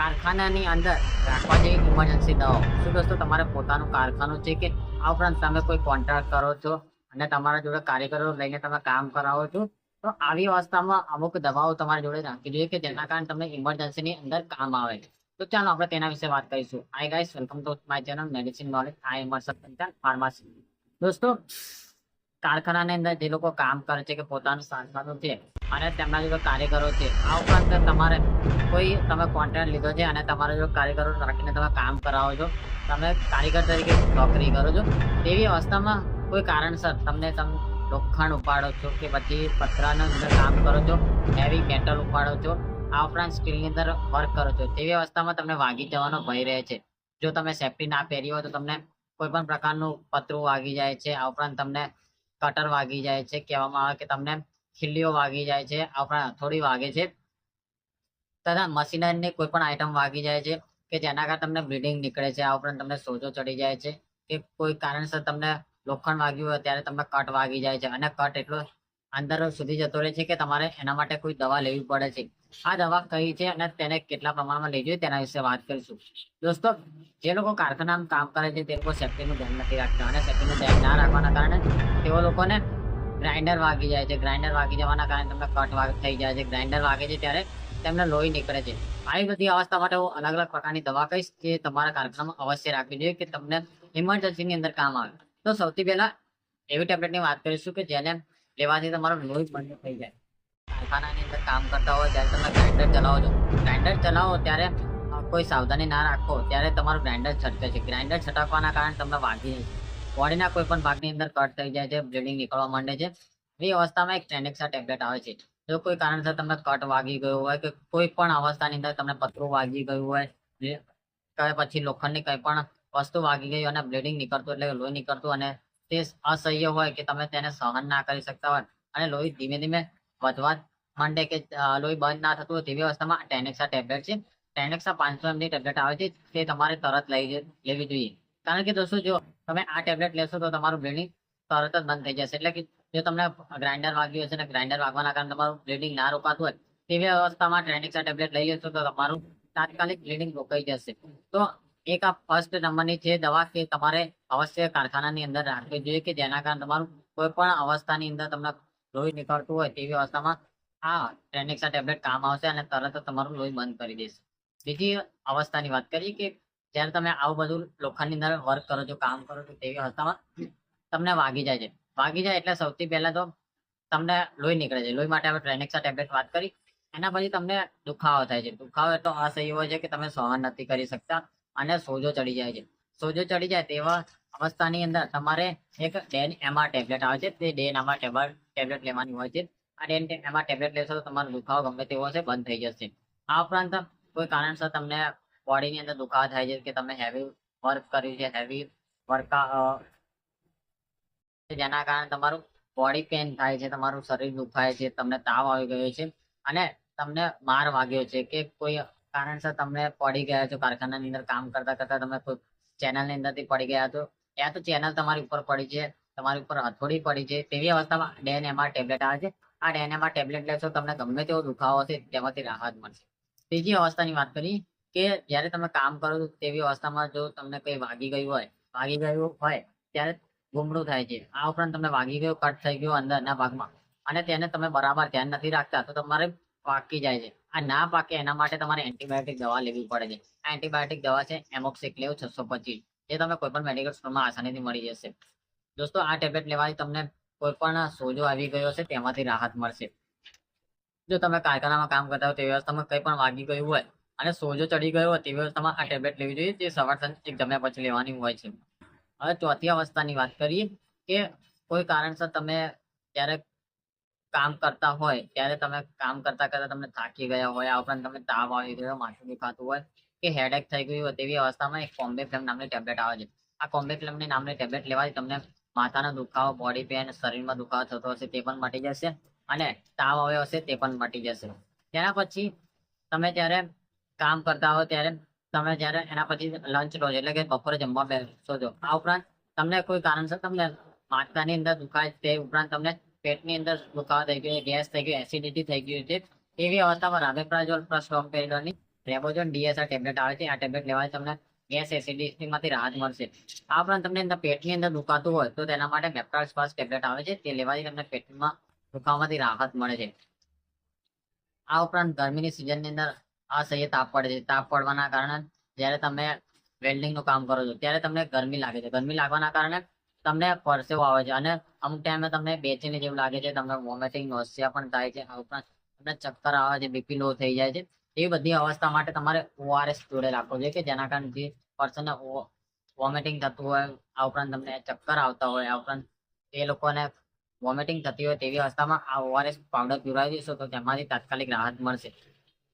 કારખાનાની અંદર રાખવા જેવી ઇમરજન્સી દવાઓ. શું દોસ્તો, તમારે પોતાનું કારખાનું છે કે આ ઉપરાંત તમે કોઈ કોન્ટ્રાક્ટ કરો છો અને તમારા જોડે કારીગરો લઈને તમે કામ કરાવો છો, તો આવી અવસ્થામાં અમુક દવાઓ તમારી જોડે રાખવી જોઈએ કે જેના કારણે તમને ઇમરજન્સીની અંદર કામ આવે તો ચાલો આપણે તેના વિશે વાત કરીશું. Hi guys welcome to my channel medicine knowledge I Emerson pharmacy દોસ્તો કારખાનાની અંદર જે લોકો કામ કરે છે કે પોતાનું કારખાનું છે અને તેમના જોડે કારીગરો છે, આ ઉપરાંત તમારે કોઈ તમે કોન્ટ્રાક્ટ લીધો છે અને તમારા જો કારીગરો રાખીને તમે કામ કરાવો છો, તમે કારીગર તરીકે નોકરી કરો છો, તેવી અવસ્થામાં કોઈ કારણસર તમને તમે લોખંડ ઉપાડો છો કે પછી પતરાના અંદર કામ કરો છો હેવી મેટલ ઉપાડો છો, આ ઉપરાંત સ્ટીલની અંદર વર્ક કરો છો, તેવી અવસ્થામાં તમને વાગી જવાનો ભય રહે છે. જો તમે સેફટી ના પહેરી હોય તો તમને કોઈ પણ પ્રકારનું પતરું વાગી જાય છે, આ ઉપરાંત તમને કટર વાગી જાય છે, કહેવામાં આવે કે તમને ખીલીઓ વાગી જાય છે, આપણા હથોડી વાગે છે, તથા મશીનરીની કોઈ પણ આઈટમ વાગી જાય છે, કે જેના કારણે તમને બ્લીડિંગ નીકળે છે, આ ઉપરાંત તમને સોજો ચડી જાય છે, કે કોઈ કારણસર તમને લોખંડ વાગ્યું હોય ત્યારે તમને કટ વાગી જાય છે, અને કટ એટલો અંદર સુધી જતો રહે છે કે તમારે એના માટે કોઈ દવા લેવી પડે છે. આ દવા કઈ છે અને તેને કેટલા પ્રમાણમાં લેવી જોઈએ તેના વિશે વાત કરીશું. દોસ્તો, જે લોકો કારખાનામાં કામ કરે છે તે લોકો સેફ્ટીનું ધ્યાન નથી રાખતા અને સેફ્ટીનું ધ્યાન ના રાખવાના કારણે તેઓ લોકોને ગ્રાઇન્ડર વાગી જાય છે. ગ્રાઇન્ડર વાગી જવાના કારણે તમને કટ થઈ જાય છે. ગ્રાઇન્ડર વાગે છે ત્યારે તેમને લોહી નીકળે છે. આવી બધી અવસ્થા માટે હું અલગ અલગ પ્રકારની દવા કહીશ જે તમારા કારખાનામાં અવશ્ય રાખવી જોઈએ કે તમને ઇમરજન્સીની અંદર કામ આવે. તો સૌથી પહેલા એવી ટેબ્લેટની વાત કરીશું કે જેને લેવાથી તમારું લોહી બંધ થઈ જાય. કારખાનાની અંદર કામ કરતા હોય ત્યારે તમે ગ્રાઇન્ડર ચલાવો છો ગ્રાઇન્ડર ચલાવો ત્યારે કોઈ સાવધાની ના રાખો. ત્યારે તમારું ગ્રાઇન્ડર છટકે છે. ગ્રાઇન્ડર છટકવાના કારણે તમને વાગી જાય બોડીના કોઈ પણ ભાગની અંદર કટ થઈ જાય છે, બ્લીડિંગ નીકળવા માંડે છે. એ અવસ્થામાં એક ટ્રેનેક્સા ટેબ્લેટ આવે છે. જો કોઈ કારણસર તમને કટ વાગી ગયો હોય કે કોઈ પણ અવસ્થાની અંદર તમને પથરું વાગી ગયું હોય કે પછી લોખંડની કંઈ પણ વસ્તુ વાગી ગઈ અને બ્લીડિંગ નીકળતું એટલે લોહી નીકળતું અને તે અસહ્ય હોય કે તમે તેને સહન ના કરી શકતા હોય અને લોહી ધીમે ધીમે વધવા માંડે કે લોહી બંધ ના થતું હોય તેવી અવસ્થામાં ટેનેક્સા ટેબ્લેટ છે. ટેનેક્સા પાંચસો એમની ટેબ્લેટ આવે છે, તે તમારે તરત લઈ જ- લેવી જોઈએ. કારણ કે દોસ્તો, જો તમે આ ટેબ્લેટ લેશો તો તમારું બ્લીડિંગ તરત જ બંધ થઈ જશે. એટલે કે જો તમને ગ્રાઇન્ડર વાગ્યું હશે ને ગ્રાઇન્ડર વાગવાના કારણે તમારું બ્લીડિંગ ના રોકાતું હોય તેવી અવસ્થામાં ટ્રેનિક્સા ટેબ્લેટ લઈ લેશો તો તમારું તાત્કાલિક બ્લીડિંગ રોકાઈ જશે. તો એક આ ફર્સ્ટ નંબરની છે દવા કે તમારે અવશ્ય કારખાનાની અંદર રાખવી જોઈએ કે જેના કારણે તમારું કોઈ પણ અવસ્થાની અંદર તમને લોહી નીકળતું હોય તેવી અવસ્થામાં આ ટ્રેનિક્સા ટેબ્લેટ કામ આવશે અને તરત જ તમારું લોહી બંધ કરી દેશે. બીજી અવસ્થાની વાત કરીએ કે જ્યારે તમે આવું બધું લોખંડની અંદર વર્ક કરો છો, કામ કરો છો, તેવી અવસ્થામાં તમને વાગી જાય છે. વાગી જાય એટલે સૌથી પહેલા તો તમને લોહી નીકળે છે. લોહી માટે આપણે ટ્રેનિક્સા ટેબ્લેટ વાત કરી. એના પછી તમને દુખાવો થાય છે. દુખાવો એટલો અસહ્ય હોય છે કે તમે સહન નથી કરી શકતા અને સોજો ચડી જાય છે. સોજો ચડી જાય તેવા અવસ્થાની અંદર તમારે એક ડેન એમઆર ટેબ્લેટ આવે છે. તે ડેન એમઆર ટેબ્લેટ લેવાની હોય છે. ડેન એમઆર ટેબ્લેટ લેશો તો તમારો દુખાવો ગમે તેવો હશે, બંધ થઈ જશે. આ ઉપરાંત કોઈ કારણસર તમને બોડીની અંદર દુખાવો થાય છે કે તમે હેવી વર્ક કર્યું છે હેવી વર્ક જેના કારણે તમારું બોડી પેન થાય છે, તમારું શરીર દુખાય છે, તમને તાવ આવી ગયો છે અને તમને માર વાગ્યો છે કે કોઈ કારણસર તમને પડી ગયા છો, કારખાનાની અંદર કામ કરતા કરતા તમે કોઈ ચેનલની અંદરથી પડી ગયા છો યા તો ચેનલ તમારી ઉપર પડી છે, તમારી ઉપર હથોડી પડી છે, તેવી અવસ્થામાં ડેન એમાં ટેબ્લેટ આવે છે. આ ડેનામાં ટેબ્લેટ લેશો, તમને ગમે તેવો દુખાવો હશે, તેમાંથી રાહત મળશે. ત્રીજી અવસ્થાની વાત કરી કે જ્યારે તમે કામ કરો છો, તેવી અવસ્થામાં જો તમને કંઈ વાગી ગયું હોય, વાગી ગયું હોય, ત્યારે ગુમડું થાય છે. આ ઉપરાંત તમને વાગી ગયું, કટ થઈ ગયું અંદરના ભાગમાં. અને તેને તમે બરાબર ધ્યાન નથી રાખતા, તો તમારે પાકી જાય છે. આ ના પાકે એના માટે તમારે એન્ટીબાયોટિક દવા લેવી પડે છે. આ એન્ટીબાયોટિક દવા છે એમોક્સિક લેવ છસો પચીસ, જે તમે કોઈ પણ મેડિકલ સ્ટોરમાં આસાનીથી મળી જશે. દોસ્તો, આ ટેબ્લેટ લેવાથી તમને કોઈ પણ સોજો આવી ગયો છે તેમાંથી રાહત મળશે. જો તમે કારખાનામાં કામ કરતા હો તેવી અવસ્થામાં કંઈ પણ વાગી ગયું હોય અને સોજો ચડી ગયો હોય તેવી અવસ્થામાં આ ટેબ્લેટ લેવી જોઈએ, જે સવાર સાંજ એક જમ્યા પછી લેવાની હોય છે. હવે ચોથી અવસ્થાની વાત કરીએ કે કોઈ કારણસર તમે જ્યારે કામ કરતા હોય, ત્યારે તમે કામ કરતા કરતા તમને થાકી ગયા હોય આ ઉપરાંત તમને તાવ આવી ગયો, માથું દુખાતું હોય, કે હેડેક થઈ ગયું હોય, તેવી અવસ્થામાં એક કોમ્બે ફ્લેમ નામની ટેબ્લેટ આવે છે. આ કોમ્બે ફ્લેમની નામની ટેબ્લેટ લેવાથી તમને માથાનો દુખાવો બોડી પેન શરીરમાં દુખાવો થતો હશે તે પણ મટી જશે અને તાવ આવ્યો હશે તે પણ મટી જશે. તેના પછી તમે જ્યારે કામ કરતા હો ત્યારે તમે જ્યારે એના પછી લંચ લો એટલે કે બપોરે જમવા બેસો છો, આ ઉપરાંત તમને કોઈ કારણસર તમને માથાની અંદર દુખાય તે ઉપરાંત તમને પેટની અંદર દુખાવો થઈ ગયો, ગેસ થઈ ગયો એસિડિટી થઈ ગયું છે, એવી અવસ્થામાં રામેપ્રાઝોલ પ્લસ ડોમપેરિડોલની રેબોજોન ડીએસઆર ટેબ્લેટ આવે છે, આ ટેબ્લેટ લેવાથી તમને ગેસ એસિડિટી માંથી રાહત મળશે. આ ઉપરાંત તમને પેટની અંદર દુખાતું હોય, તો તેના માટે મેપ્ટાક્સ પાસ ટેબ્લેટ આવે છે. તે લેવાથી તમને પેટમાં દુખાવામાંથી રાહત મળે છે. આ ઉપરાંત ગરમીની સિઝનની અંદર અસહ્ય તાપ પડે છે. તાપ પડવાના કારણે જ્યારે તમે વેલ્ડિંગનું કામ કરો છો, ત્યારે તમને ગરમી લાગે છે. ગરમી લાગવાના કારણે તમને પરસેવો આવે છે અને અમુક ટાઈમે તમને બેચેની જેવું લાગે છે. તમને વોમિટિંગ નોસિયા પણ થાય છે. આ ઉપરાંત તમને ચક્કર આવે છે બીપી લો થઈ જાય છે. એ બધી અવસ્થા માટે તમારે ઓઆરએસ જોડે રાખવો જોઈએ કે જેના કારણે જે પર્સનને વોમિટિંગ થતું હોય, આ ઉપરાંત તમને ચક્કર આવતા હોય, આ ઉપરાંત એ લોકોને વોમિટિંગ થતી હોય તેવી અવસ્થામાં આ ઓઆરએસ પાવડર પીવડાવી દઈશું તો તેમાંથી તાત્કાલિક રાહત મળશે.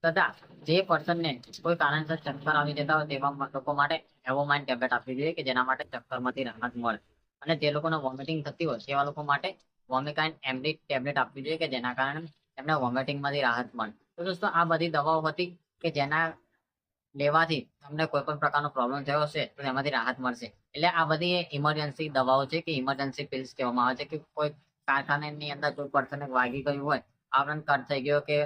તથા જે પર્સનને કોઈ કારણસર ચક્કર આવી જતા હોય તેવા લોકો માટે એવોમાઇન ટેબ્લેટ આપવી જોઈએ કે જેના માટે ચક્કરમાંથી રાહત મળે. અને જે લોકોને વોમિટિંગ થતી હોય તેવા લોકો માટે વોમિકાઇન એમડી ટેબ્લેટ આપવી જોઈએ કે જેના કારણે એમને વોમિટિંગમાંથી રાહત મળે. તો દોસ્તો, આ બધી દવાઓ હતી કે જેના લેવાથી તમને કોઈ પણ પ્રકારનો પ્રોબ્લેમ થયો હશે, તો તેમાંથી રાહત મળશે. એટલે આ બધી ઇમરજન્સી દવાઓ છે કે ઇમરજન્સી પિલ્સ કહેવામાં આવે છે કે કોઈ કારખાનાની અંદર કોઈ પર્સનને વાગી ગયું હોય આવરણ કટ થઈ ગયો કે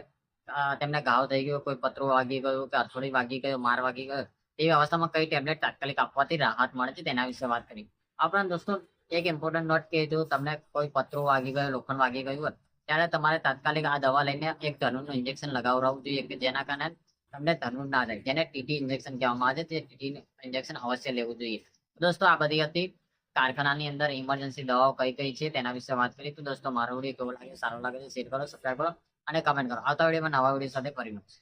તેમને ઘાવ થઈ ગયો, કોઈ પતરો વાગી ગયો કે અથોડી વાગી ગયો, માર વાગી ગયો એવી અવસ્થામાં કઈ ટેબ્લેટ તાત્કાલિક આપવાથી રાહત મળે છે તેના વિશે વાત કરી આ દોસ્તો, એક ઇમ્પોર્ટન્ટ નોટ કે જો તમને કોઈ પતરો વાગી ગયો, લોખંડ વાગી ગયું હોય ત્યારે તમારે તાત્કાલિક આ દવા લઈને એક ધનુનું ઇન્જેક્શન લગાવડાવવું જોઈએ કે જેના કારણે તમને ધનુર ના થાય જેને ટીટી ઇન્જેક્શન કહેવામાં આવે છે, તે ટીટી ઇન્જેક્શન અવશ્ય લેવું જોઈએ. દોસ્તો, આ બધી હતી કારખાનાની અંદર ઇમરજન્સી દવાઓ કઈ કઈ છે તેના વિશે વાત કરી. તો દોસ્તો, મારો વીડિયો કેવો લાગે સારો લાગે છે શેર કરો સબસ્ક્રાઈબ કરો અને કમેન્ટ કરો. આવતા વિડીયોમાં નવા વીડિયો સાથે ફરી મળશે.